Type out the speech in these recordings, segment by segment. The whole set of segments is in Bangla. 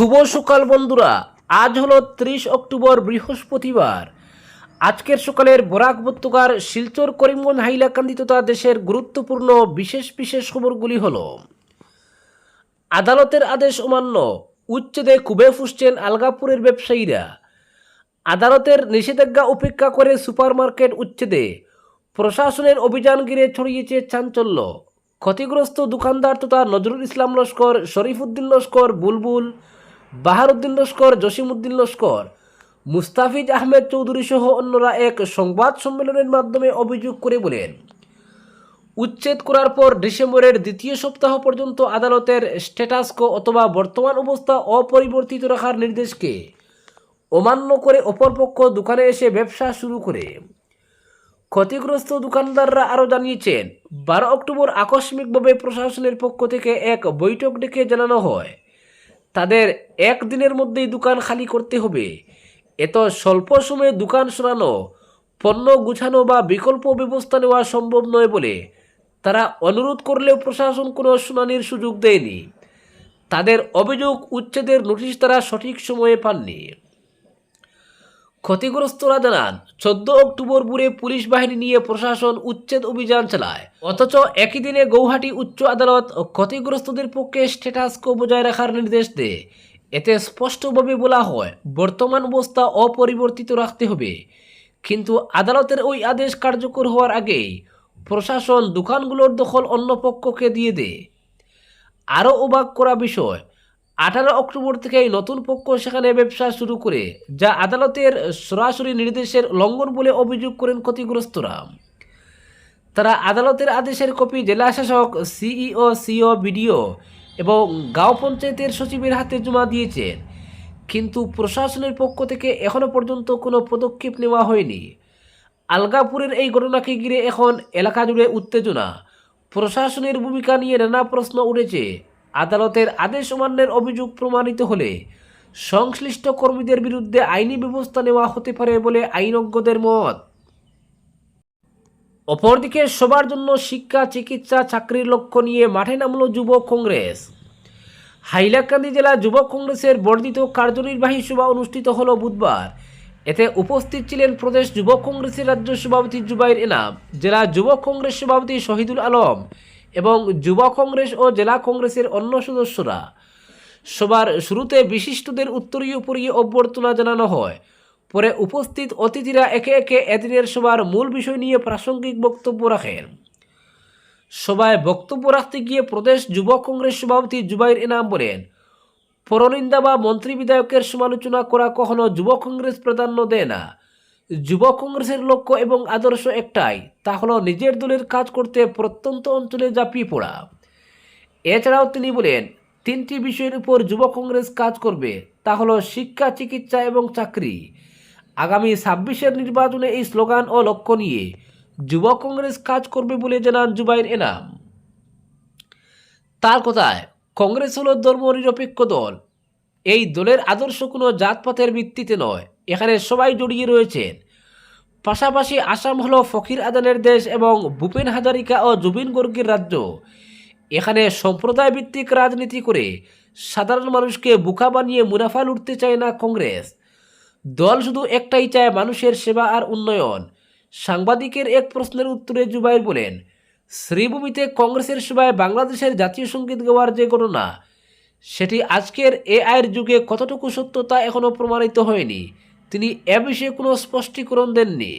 শুভ সকাল বন্ধুরা। আজ হলো ত্রিশ অক্টোবর বৃহস্পতিবার। আজকের সকালের বরাক উপত্যকার শিলচর, করিমগঞ্জ, হাইলাকান্দি তথা দেশের গুরুত্বপূর্ণ বিশেষ বিশেষ খবরগুলি হল, আদালতের আদেশ অমান্য, উচ্ছেদে কুবে ফুসছেন আলগাপুরের ব্যবসায়ীরা, আদালতের নিষেধাজ্ঞা উপেক্ষা করে সুপারমার্কেট উচ্ছেদে, প্রশাসনের অভিযান ঘিরে ছড়িয়েছে চাঞ্চল্য, ক্ষতিগ্রস্ত দোকানদার তথা নজরুল ইসলাম লস্কর, শরীফুদ্দিন লস্কর, বুলবুল বাহারুদ্দিন লস্কর, জসিমউদ্দিন লস্কর, মুস্তাফিজ আহমেদ চৌধুরী সহ অন্যরা এক সংবাদ সম্মেলনের মাধ্যমে অভিযোগ করে বলেন, উচ্ছেদ করার পর ডিসেম্বরের দ্বিতীয় সপ্তাহ পর্যন্ত আদালতের স্ট্যাটাসকো অথবা বর্তমান অবস্থা অপরিবর্তিত রাখার নির্দেশকে অমান্য করে অপরপক্ষ দোকানে এসে ব্যবসা শুরু করে। ক্ষতিগ্রস্ত দোকানদাররা আরও জানিয়েছেন, বারো অক্টোবর আকস্মিকভাবে প্রশাসনের পক্ষ থেকে এক বৈঠক ডেকে জানানো হয়। তাদের একদিনের মধ্যেই দোকান খালি করতে হবে। এত স্বল্প সময়ে দোকান সরানো, পণ্য গুছানো বা বিকল্প ব্যবস্থা নেওয়া সম্ভব নয় বলে তারা অনুরোধ করলেও প্রশাসন কোনো শুনানির সুযোগ দেয়নি। তাদের অভিযোগ উচ্ছেদের নোটিশ তারা সঠিক সময়ে পাননি। ক্ষতিগ্রস্তরা জানান, চোদ্দ অক্টোবর ভোরে পুলিশ বাহিনী নিয়ে প্রশাসন উচ্ছেদ অভিযান চালায়। অথচ একই দিনে গৌহাটি উচ্চ আদালত ক্ষতিগ্রস্তদের পক্ষে স্ট্যাটাসকো বজায় রাখার নির্দেশ দেয়। এতে স্পষ্টভাবে বলা হয়, বর্তমান অবস্থা অপরিবর্তিত রাখতে হবে। কিন্তু আদালতের ওই আদেশ কার্যকর হওয়ার আগেই প্রশাসন দোকানগুলোর দখল অন্য পক্ষকে দিয়ে দেয়। আরও অবাক করা বিষয় আঠারো অক্টোবর থেকেই নতুন পক্ষ সেখানে ব্যবসা শুরু করে, যা আদালতের সরাসরি নির্দেশের লঙ্ঘন বলে অভিযোগ করেন ক্ষতিগ্রস্তরা। তারা আদালতের আদেশের কপি জেলা শাসক, সিইও, সিও, বিডিও এবং গাঁও পঞ্চায়েতের সচিবের হাতে জমা দিয়েছেন। কিন্তু প্রশাসনের পক্ষ থেকে এখনও পর্যন্ত কোনো পদক্ষেপ নেওয়া হয়নি। আলগাপুরের এই ঘটনাকে ঘিরে এখন এলাকা জুড়ে উত্তেজনা। প্রশাসনের ভূমিকা নিয়ে নানা প্রশ্ন উঠেছে। আদালতের আদেশ অমান্যের অভিযোগ প্রমাণিত হলে সংশ্লিষ্ট কর্মীদের বিরুদ্ধে আইনি ব্যবস্থা নেওয়া হতে পারে বলে আইনজ্ঞদের মত। অপরদিকে সবার জন্য শিক্ষা, চিকিৎসা, চাকরির লক্ষ্য নিয়ে মাঠে নামল যুব কংগ্রেস। হাইলাকান্দি জেলা যুব কংগ্রেসের বর্ধিত কার্যনির্বাহী সভা অনুষ্ঠিত হল বুধবার। এতে উপস্থিত ছিলেন প্রদেশ যুব কংগ্রেসের রাজ্য সভাপতি জুবাইর এনাম, জেলা যুব কংগ্রেস সভাপতি শহীদুল আলম এবং যুব কংগ্রেস ও জেলা কংগ্রেসের অন্য সদস্যরা সবার শুরুতে বিশিষ্টদের উত্তরীয় পরিয়ে অভ্যর্থনা জানানো হয়। পরে উপস্থিত অতিথিরা একে একে এদিনের সবার মূল বিষয় নিয়ে প্রাসঙ্গিক বক্তব্য রাখেন। সভায় বক্তব্য রাখতে গিয়ে প্রদেশ যুব কংগ্রেস সভাপতি জুবাইর এনাম বলেন, পরনিন্দা বা মন্ত্রী বিধায়কের সমালোচনা করা কখনো যুব কংগ্রেস প্রাধান্য দেয় না। যুব কংগ্রেসের লক্ষ্য এবং আদর্শ একটাই, তা হলো নিজের দলের কাজ করতে প্রত্যন্ত অঞ্চলে ঝাঁপিয়ে পড়া। এছাড়াও তিনি বলেন, তিনটি বিষয়ের উপর যুব কংগ্রেস কাজ করবে, তা হলো শিক্ষা, চিকিৎসা এবং চাকরি। আগামী ছাব্বিশের নির্বাচনে এই স্লোগান ও লক্ষ্য নিয়ে যুব কংগ্রেস কাজ করবে বলে জানান জুবাইর এনাম। তার কথায়, কংগ্রেস হলো ধর্মনিরপেক্ষ দল। এই দলের আদর্শ কোনো জাতপাতের ভিত্তিতে নয় এখানে সবাই জড়িয়ে রয়েছেন। পাশাপাশি আসাম হলো ফকির আদানের দেশ এবং ভূপেন হাজারিকা ও জুবিন গর্গের রাজ্য। এখানে সম্প্রদায় ভিত্তিক রাজনীতি করে সাধারণ মানুষকে বোকা বানিয়ে মুনাফা লুটতে চায় না কংগ্রেস। দল শুধু একটাই চায় মানুষের সেবা আর উন্নয়ন। সাংবাদিকের এক প্রশ্নের উত্তরে জুবাইর বলেন, শ্রীভূমিতে কংগ্রেসের সভায় বাংলাদেশের জাতীয় সংগীত গাওয়ার যে ঘটনা, সেটি আজকের এআইয়ের যুগে কতটুকু সত্য তা এখনও প্রমাণিত হয়নি। তিনি এ বিষয়ে কোনো স্পষ্টীকরণ দেননি।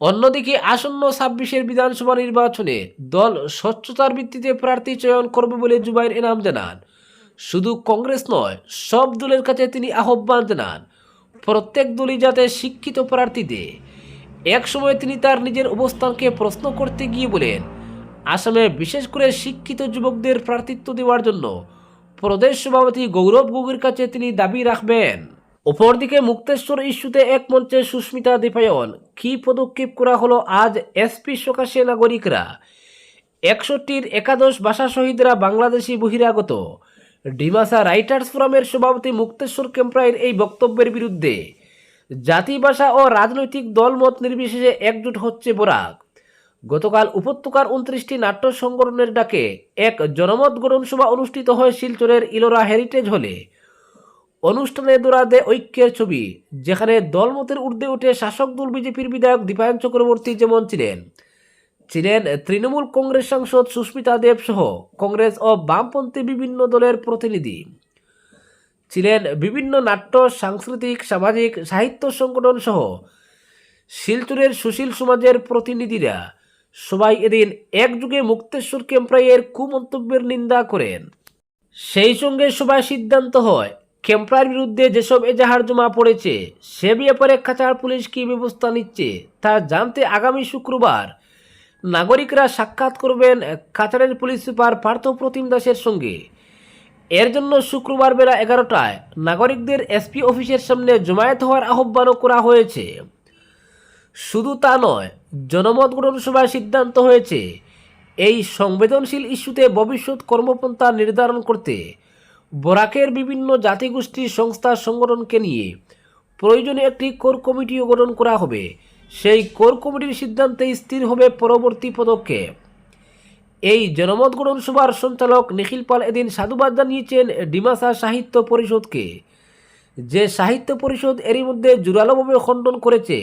অন্যদিকে আসন্ন ছাব্বিশের বিধানসভা নির্বাচনে দল স্বচ্ছতার ভিত্তিতে প্রার্থী চয়ন করবে বলে জুবাইর এনাম জানান। শুধু কংগ্রেস নয়, সব দলের কাছে তিনি আহ্বান জানান, প্রত্যেক দলই যাতে শিক্ষিত প্রার্থী দেয় এক সময় তিনি তার নিজের অবস্থানকে প্রশ্ন করতে গিয়ে বলেন, আসামে বিশেষ করে শিক্ষিত যুবকদের প্রার্থিত্ব দেওয়ার জন্য প্রদেশ সভাপতি গৌরব গগৈর কাছে তিনি দাবি রাখবেন। অপরদিকে মুক্তেশ্বর ইস্যুতে এক মঞ্চে সুস্মিতা দীপায়ন। কি পদক্ষেপ করা হলো আজ এসপি সকাশে নাগরিকরা? একষট্টির একাদশ ভাষা শহীদরা বাংলাদেশি বহিরাগত। ডিমাসা রাইটার্স ফোরামের সভাপতি মুক্তেশ্বর কেম্প্রাইয়ের এই বক্তব্যের বিরুদ্ধে। জাতি, ভাষা ও রাজনৈতিক দলমত নির্বিশেষে একজোট হচ্ছে বরাক। গতকাল উপত্যকার উনত্রিশটি নাট্য সংগঠনের ডাকে এক জনমত গঠন সভা অনুষ্ঠিত হয় শিলচরের ইলোরা হেরিটেজ হলে। অনুষ্ঠানে দোরাদে ঐক্যের ছবি, যেখানে দলমতের ঊর্ধ্বে উঠে শাসক দল বিজেপির বিধায়ক দীপায়ন চক্রবর্তী যেমন ছিলেন। ছিলেন তৃণমূল কংগ্রেস সাংসদ সুস্মিতা দেব সহ কংগ্রেস ও বামপন্থী বিভিন্ন দলের প্রতিনিধি। ছিলেন বিভিন্ন নাট্য, সাংস্কৃতিক, সামাজিক, সাহিত্য সংগঠন সহ শিলচরের সুশীল সমাজের প্রতিনিধিরা সবাই এদিন একযুগে মুক্তেশ্বর ক্যাম্প্রাইয়ের কুমন্তব্যের নিন্দা করেন। সেই সঙ্গে সবাই সিদ্ধান্ত হয় ক্যাম্প্রার বিরুদ্ধে যেসব এজাহার জমা পড়েছে, সে ব্যাপারে খাচার পুলিশ কী ব্যবস্থা নিচ্ছে, তা জানতে আগামী শুক্রবার নাগরিকরা সাক্ষাৎ করবেন খাচারের পুলিশ সুপার পার্থ প্রতিম দাসের সঙ্গে। এর জন্য শুক্রবার বেলা এগারোটায় নাগরিকদের এসপি অফিসের সামনে জমায়েত হওয়ার আহ্বানও করা হয়েছে। শুধু তা নয়, জনমত গঠন সভায় সিদ্ধান্ত হয়েছে, এই সংবেদনশীল ইস্যুতে ভবিষ্যৎ কর্মপন্থা নির্ধারণ করতে বরাকের বিভিন্ন জাতিগোষ্ঠী সংস্থা সংগঠনকে নিয়ে প্রয়োজনে একটি কোর কমিটিও গঠন করা হবে। সেই কোর কমিটির সিদ্ধান্তে স্থির হবে পরবর্তী পদক্ষেপ। এই জনমত গঠন সভার সঞ্চালক নিখিল পাল এদিন সাধুবাদ জানিয়েছেন ডিমাসা সাহিত্য পরিষদকে। যে সাহিত্য পরিষদ এরই মধ্যে জোরালোভাবে খণ্ডন করেছে,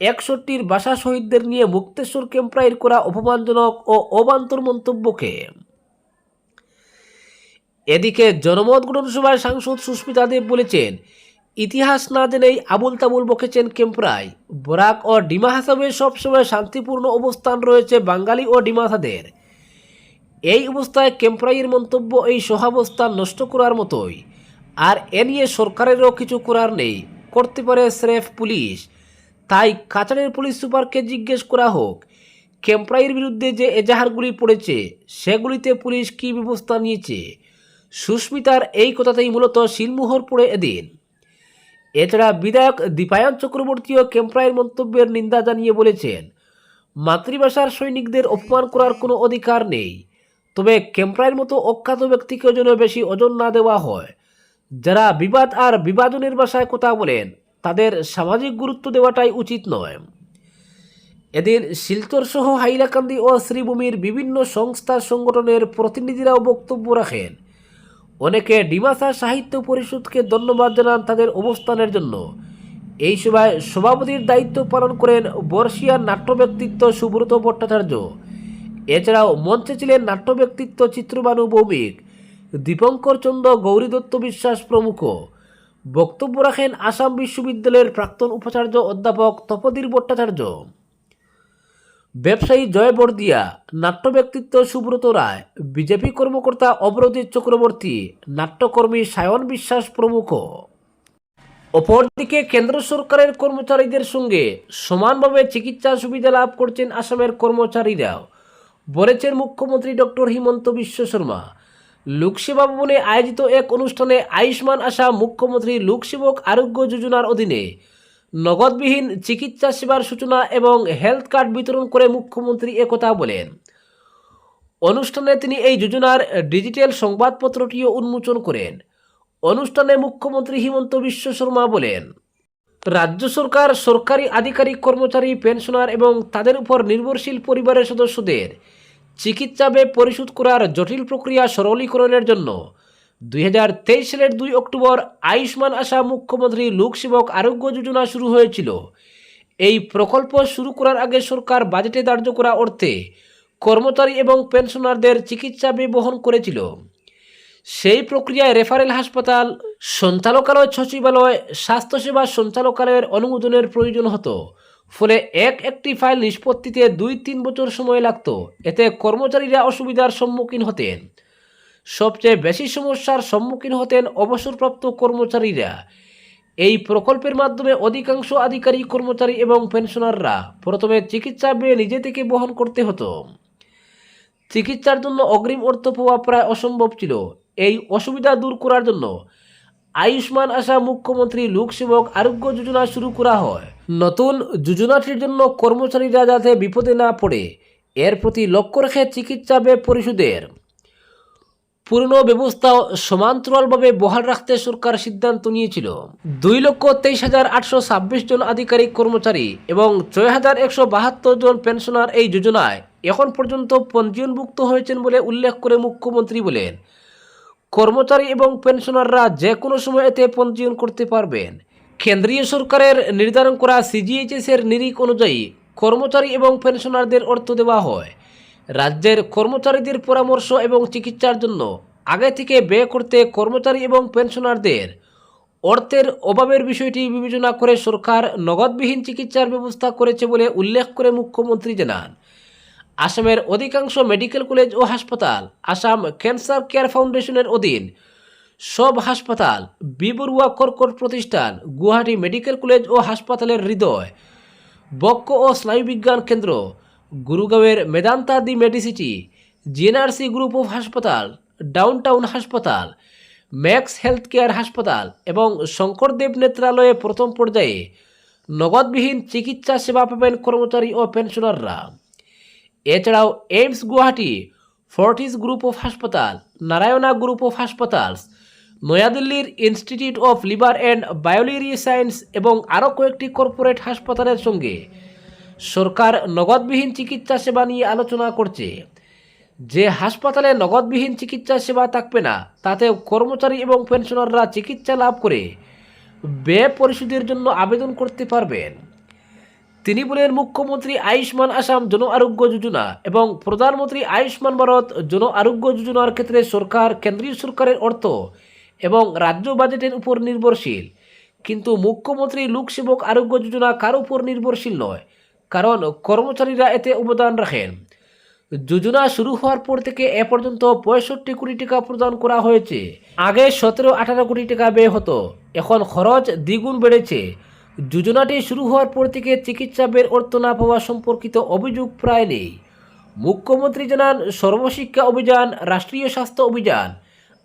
একষট্টির ভাষা শহীদদের নিয়ে মুক্তেশ্বর ক্যাম্প্রাইর করা অপমানজনক ও অবান্তর মন্তব্যকে। এদিকে জনমত গঠন সভায় সাংসদ সুস্মিতা দেব বলেছেন, ইতিহাস না জেনেই আবুল তাবুল বকেছেন কেম্প্রাই বরাক ও ডিমা হাসাবে সবসময় শান্তিপূর্ণ অবস্থান রয়েছে বাঙালি ও ডিমাসাদের এই অবস্থায় কেম্প্রাইয়ের মন্তব্য এই সহাবস্থান নষ্ট করার মতোই। আর এ নিয়ে সরকারেরও কিছু করার নেই। করতে পারে স্রেফ পুলিশ। তাই কাছাড়ের পুলিশ সুপারকে জিজ্ঞেস করা হোক, কেম্প্রাইয়ের বিরুদ্ধে যে এজাহারগুলি পড়েছে, সেগুলিতে পুলিশ কী ব্যবস্থা নিয়েছে? সুস্মিতার এই কথাতেই মূলত শিলমোহর পড়ে এদিন। এছাড়া বিধায়ক দীপায়ন চক্রবর্তীও কেম্প্রাইয়ের মন্তব্যের নিন্দা জানিয়ে বলেছেন, মাতৃভাষার সৈনিকদের অপমান করার কোনো অধিকার নেই, তবে কেম্প্রাইয়ের মতো অখ্যাত ব্যক্তিকে যেন বেশি ওজন না দেওয়া হয়। যারা বিবাদ আর বিভাজনের ভাষায় কথা বলেন, তাদের সামাজিক গুরুত্ব দেওয়াটাই উচিত নয়। এদিন শিলচর সহ হাইলাকান্দি ও শ্রীভূমির বিভিন্ন সংস্থা সংগঠনের প্রতিনিধিরাও বক্তব্য রাখেন। অনেকে ডিমাসা সাহিত্য পরিষদকে ধন্যবাদ জানান তাদের অবস্থানের জন্য। এই সভায় সভাপতির দায়িত্ব পালন করেন বর্ষিয়ার নাট্য ব্যক্তিত্ব সুব্রত ভট্টাচার্য। এছাড়াও মঞ্চে ছিলেন নাট্য ব্যক্তিত্ব চিত্রবানু ভৌমিক, দীপঙ্কর চন্দ্র, গৌরী দত্ত বিশ্বাস প্রমুখ। বক্তব্য রাখেন আসাম বিশ্ববিদ্যালয়ের প্রাক্তন উপাচার্য অধ্যাপক তপদীর ভট্টাচার্য। ব্যবসায়ী জয় বর্দিয়া, নাট্য ব্যক্তিত্ব সুব্রত রায়, বিজেপি কর্মকর্তা অবরজিৎ চক্রবর্তী, নাট্যকর্মী সায়ন বিশ্বাস প্রমুখ। অপরদিকে কেন্দ্র সরকারের কর্মচারীদের সঙ্গে সমানভাবে চিকিৎসা সুবিধা লাভ করছেন আসামের কর্মচারীরাও বলেছেন মুখ্যমন্ত্রী ডক্টর হিমন্ত বিশ্ব শর্মা। লোকসেবা ভবনে আয়োজিত এক অনুষ্ঠানে আয়ুষ্মান আসাম মুখ্যমন্ত্রী লোকসেবক আরোগ্য যোজনার অধীনে নগদবিহীন চিকিৎসা সেবার সূচনা এবং হেলথ কার্ড বিতরণ করে মুখ্যমন্ত্রী একথা বলেন। অনুষ্ঠানে তিনি এই যোজনার ডিজিটাল সংবাদপত্রটিও উন্মোচন করেন। অনুষ্ঠানে মুখ্যমন্ত্রী হিমন্ত বিশ্ব শর্মা বলেন, রাজ্য সরকার সরকারি আধিকারিক কর্মচারী, পেনশনার এবং তাদের উপর নির্ভরশীল পরিবারের সদস্যদের চিকিৎসা ব্যয় পরিশোধ করার জটিল প্রক্রিয়া সরলীকরণের জন্য দুই হাজার তেইশ সালের দুই অক্টোবর আয়ুষ্মান আসাম মুখ্যমন্ত্রী লোকসেবক আরোগ্য যোজনা শুরু হয়েছিল। এই প্রকল্প শুরু করার আগে সরকার বাজেটে ধার্য করা অর্থে কর্মচারী এবং পেনশনারদের চিকিৎসা ব্যয় বহন করেছিল। সেই প্রক্রিয়ায় রেফারেল হাসপাতাল, সঞ্চালকালয়, সচিবালয়, স্বাস্থ্যসেবা সঞ্চালকালয়ের অনুমোদনের প্রয়োজন হতো। ফলে এক একটি ফাইল নিষ্পত্তিতে দুই তিন বছর সময় লাগত। এতে কর্মচারীরা অসুবিধার সম্মুখীন হতেন। সবচেয়ে বেশি সমস্যার সম্মুখীন হতেন অবসরপ্রাপ্ত কর্মচারীরা। এই প্রকল্পের মাধ্যমে অধিকাংশ আধিকারিক কর্মচারী এবং পেনশনাররা প্রথমে চিকিৎসা ব্যয় নিজে থেকে বহন করতে হতো। চিকিৎসার জন্য অগ্রিম অর্থ পাওয়া প্রায় অসম্ভব ছিল। এই অসুবিধা দূর করার জন্য আয়ুষ্মান আসাম মুখ্যমন্ত্রী লোকসেবক আরোগ্য যোজনা শুরু করা হয়। নতুন যোজনাটির জন্য কর্মচারীরা যাতে বিপদে না পড়ে, এর প্রতি লক্ষ্য রেখে চিকিৎসা ব্যয় পরিশোধের পুরনো ব্যবস্থা সমান্তরালভাবে বহাল রাখতে সরকার সিদ্ধান্ত নিয়েছিল। দুই লক্ষ তেইশ হাজার আটশো ছাব্বিশ জন আধিকারিক কর্মচারী এবং ছয় হাজার একশো বাহাত্তর জন পেনশনার এই যোজনায় এখন পর্যন্ত পঞ্জীয়নভুক্ত হয়েছেন বলে উল্লেখ করে মুখ্যমন্ত্রী বলেন। কর্মচারী এবং পেনশনাররা যে কোনো সময় এতে পঞ্জীয়ন করতে পারবেন। কেন্দ্রীয় সরকারের নির্ধারণ করা সিজিএইচএস এর নিরিখ অনুযায়ী কর্মচারী এবং পেনশনারদের অর্থ দেওয়া হয়। রাজ্যের কর্মচারীদের পরামর্শ এবং চিকিৎসার জন্য আগে থেকে ব্যয় করতে কর্মচারী এবং পেনশনারদের অর্থের অভাবের বিষয়টি বিবেচনা করে সরকার নগদবিহীন চিকিৎসার ব্যবস্থা করেছে বলে উল্লেখ করে মুখ্যমন্ত্রী জানান। আসামের অধিকাংশ মেডিকেল কলেজ ও হাসপাতাল, আসাম ক্যান্সার কেয়ার ফাউন্ডেশনের অধীন সব হাসপাতাল, বিবরুয়া কর্কট প্রতিষ্ঠান, গুয়াহাটি মেডিকেল কলেজ ও হাসপাতালের হৃদয় বক্ষ ও স্নায়ুবিজ্ঞান কেন্দ্র গুরুগাঁওয়ের Medanta the medicity, GNRC group of হাসপাতাল, ডাউনটাউন হাসপাতাল, ম্যাক্স হেলথ কেয়ার হাসপাতাল এবং শঙ্করদেব নেত্রালয়ে প্রথম পর্যায়ে নগদবিহীন চিকিৎসা সেবা পাবেন কর্মচারী ও পেনশনাররা। এছাড়াও AIIMS Guwahati, Fortis group of হাসপাতাল, নারায়ণা গ্রুপ অফ হাসপাতালস, নয়াদিল্লির institute of liver and biliary science এবং আরও কয়েকটি কর্পোরেট হাসপাতালের সঙ্গে সরকার নগদবিহীন চিকিৎসা সেবা নিয়ে আলোচনা করছে। যে হাসপাতালে নগদবিহীন চিকিৎসা সেবা থাকবে না তাতে কর্মচারী এবং পেনশনাররা চিকিৎসা লাভ করে ব্যয় পরিশোধের জন্য আবেদন করতে পারবেন। তিনি বলেন মুখ্যমন্ত্রী আয়ুষ্মান আসাম জন আরোগ্য যোজনা এবং প্রধানমন্ত্রী আয়ুষ্মান ভারত জন আরোগ্য যোজনার ক্ষেত্রে সরকার, কেন্দ্রীয় সরকারের অর্থ এবং রাজ্য বাজেটের উপর নির্ভরশীল। কিন্তু মুখ্যমন্ত্রী লোকসেবক আরোগ্য যোজনা কার উপর নির্ভরশীল নয়। কারণ কর্মচারীরা এতে অবদান রাখেন। যোজনা শুরু হওয়ার পর থেকে এ পর্যন্ত পঁয়ষট্টি কোটি টাকা প্রদান করা হয়েছে। আগে সতেরো, আঠারো কোটি টাকা ব্যয় হতো। এখন খরচ দ্বিগুণ বেড়েছে। যোজনাটি শুরু হওয়ার পর থেকে চিকিৎসা ব্যয়ের অর্থ না পাওয়া সম্পর্কিত অভিযোগ প্রায় নেই। মুখ্যমন্ত্রী জানান, সর্বশিক্ষা অভিযান, রাষ্ট্রীয় স্বাস্থ্য অভিযান,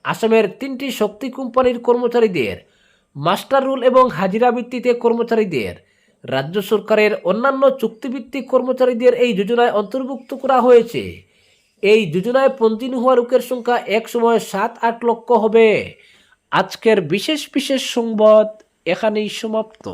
আসামের তিনটি শক্তি কোম্পানির কর্মচারীদের, মাস্টার রুল এবং হাজিরা ভিত্তিতে কর্মচারীদের রাজ্য সরকারের অন্যান্য চুক্তিভিত্তিক কর্মচারীদের এই যোজনায় অন্তর্ভুক্ত করা হয়েছে। এই যোজনায় পঞ্জীন হওয়া লোকের সংখ্যা এক সময় সাত, আট লক্ষ হবে। আজকের বিশেষ বিশেষ সংবাদ এখানেই সমাপ্ত।